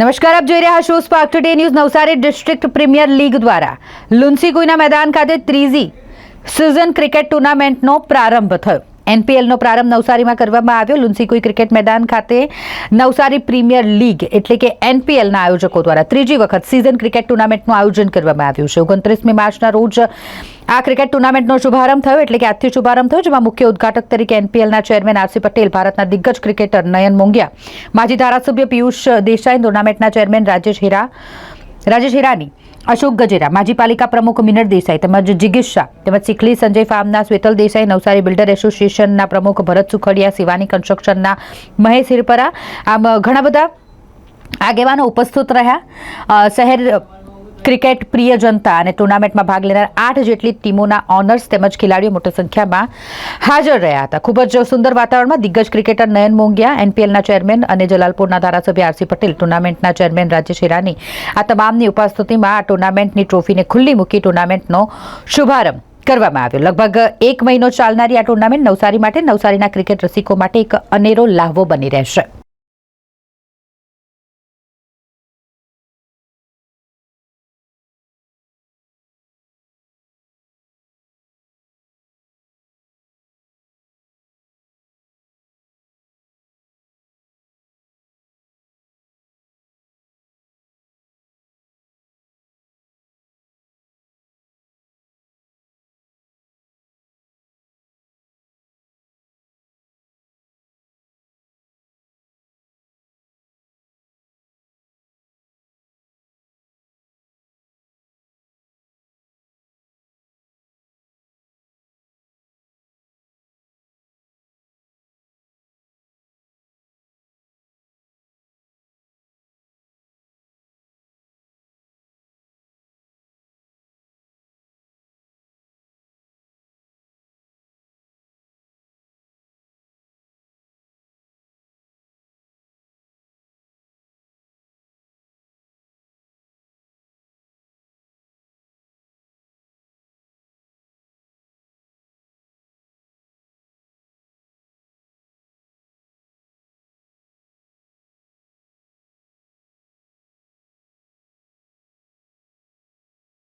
નમસ્કાર, આપ જોઈ રહ્યા છો Spark Today News Navsari district premier league દ્વારા. લુન્સીકુઈના મેદાન ખાતે ત્રીજી સિઝન ક્રિકેટ ટુર્નામેન્ટનો પ્રારંભ થયો. એનપીએલનો પ્રારંભ નવસારીમાં કરવામાં આવ્યો. લુન્સીકુઈ ક્રિકેટ મેદાન ખાતે નવસારી પ્રીમિયર લીગ એટલે કે એનપીએલના આયોજકો દ્વારા ત્રીજી વખત સિઝન ક્રિકેટ ટુર્નામેન્ટનું આયોજન કરવામાં આવ્યું છે. ઓગણત્રીસમી માર્ચના રોજ આ ક્રિકેટ ટુર્નામેન્ટનો શુભારંભ થયો એટલે કે આજથી શુભારંભ થયો, જેમાં મુખ્ય ઉદઘાટક તરીકે એનપીએલના ચેરમેન આરસી પટેલ, ભારતના દિગ્ગજ ક્રિકેટર નયન મોંગિયા માજી ધારાસભ્ય પિયુષ દેસાઈ, ટુર્નામેન્ટના ચેરમેન રાજેશ હિરા રાજેશ હિરાની અશોક ગજેરા, માજી પાલિકા પ્રમુખ મિનર દેસાઈ તેમજ જિગીશ શાહ તેમજ સિખલી સંજય ફાર્મના સ્વેતલ દેસાઈ, નવસારી બિલ્ડર એસોસિએશનના પ્રમુખ ભરત સુખડિયા, શિવાની કન્સ્ટ્રક્શનના મહેશ હિરપરા, આમ ઘણા બધા આગેવાનો ઉપસ્થિત રહ્યા. શહેર ક્રિકેટ પ્રિય જનતા અને ટુર્નામેન્ટમાં ભાગ લેનાર આઠ જેટલી ટીમોના ઓનર્સ તેમજ ખેલાડીઓ મોટી સંખ્યામાં હાજર રહ્યા હતા. ખૂબ જ સુંદર વાતાવરણમાં દિગ્ગજ ક્રિકેટર નયન મોંગિયા એનપીએલના ચેરમેન અને જલાલપુરના ધારાસભ્ય આરસી પટેલ, ટુર્નામેન્ટના ચેરમેન રાજેશ હિરાની, આ તમામની ઉપસ્થિતિમાં આ ટુર્નામેન્ટની ટ્રોફીને ખુલ્લી મૂકી ટુર્નામેન્ટનો શુભારંભ કરવામાં આવ્યો. લગભગ એક મહિનો ચાલનારી આ ટુર્નામેન્ટ નવસારી માટે નવસારીના ક્રિકેટ રસિકો માટે એક અનેરો લાહવો બની રહેશે.